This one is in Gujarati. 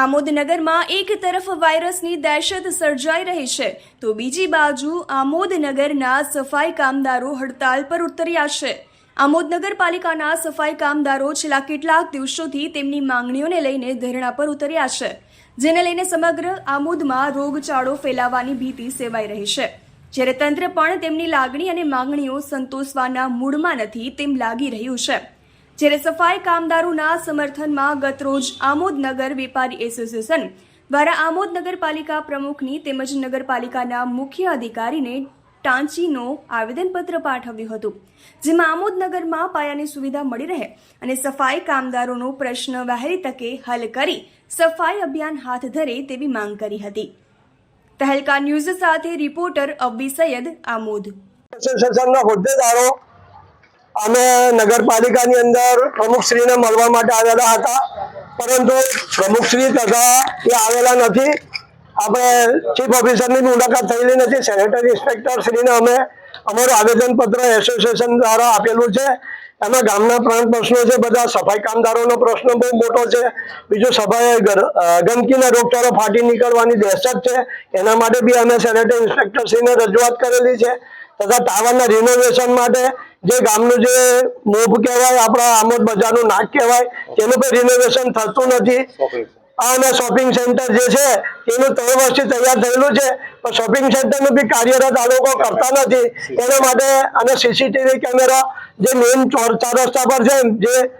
આમોદનગરમાં એક તરફ વાયરસની દહેશત સર્જાઈ રહી છે, તો બીજી બાજુ આમોદનગરના સફાઈ કામદારો હડતાલ પર ઉતર્યા છે. આમોદ નગરપાલિકાના સફાઈ કામદારો છેલ્લા કેટલાક દિવસોથી તેમની માંગણીઓને લઈને ધરણા પર ઉતર્યા છે, જેને લઈને સમગ્ર આમોદમાં રોગચાળો ફેલાવાની ભીતિ સેવાઈ રહી છે. જ્યારે તંત્ર પણ તેમની લાગણી અને માંગણીઓ સંતોષવાના મૂડમાં નથી, તેમ લાગી રહ્યું છે. જ્યારે સફાઈ કામદારોના સમર્થનમાં ગતરોજ આમોદનગર વેપારી એસોસિએશન દ્વારા આમોદ નગરપાલિકા પ્રમુખની તેમજ નગરપાલિકાના મુખ્ય અધિકારીને ટાંચીનો આવેદનપત્ર પાઠવ્યું હતું, જેમાં આમોદનગરમાં પાયાની સુવિધા મળી રહે અને સફાઈ કામદારોનો પ્રશ્ન વહેલી તકે હલ કરી સફાઈ અભિયાન હાથ ધરે તેવી માંગ કરી હતી. તહેલકા ન્યૂઝ સાથે રિપોર્ટર અબ્બી સૈયદ આમોદ. હોદ્દેદારો અમે નગરપાલિકાની અંદર પ્રમુખશ્રીને મળવા માટે આવેલા હતા. પરંતુ પ્રમુખશ્રી તથા એ આવેલા નથી. આપણે ચીફ ઓફિસરની મુલાકાત થયેલી નથી. સેનેટરી ઇન્સ્પેક્ટર શ્રીને અમે અમારું આવેદનપત્ર એસોસિએશન દ્વારા આપેલું છે. એમાં ગામના પ્રાણ પ્રશ્નો છે, બધા સફાઈ કામદારોનો પ્રશ્ન બહુ મોટો છે. બીજું સફાઈ ગંદકીના રોગચાળો ફાટી નીકળવાની દહેશત છે. એના માટે બી અમે સેનેટરી ઇન્સ્પેક્ટર શ્રીને રજૂઆત કરેલી છે. તથા ટાવરના રિનોવેશન માટે જે ગામનું જે મોભ કહેવાય આપણા આમોદ બજારનું નાક કહેવાય તેનું પણ રિનોવેશન થતું નથી. અને શોપિંગ સેન્ટર જે છે એનું ત્રણ વર્ષથી તૈયાર થયેલું છે. પણ શોપિંગ સેન્ટરનું બી કાર્યરત આ લોકો કરતા નથી. એના માટે અને સીસીટીવી કેમેરા જે મેઇન ચાર રસ્તા પર છે જે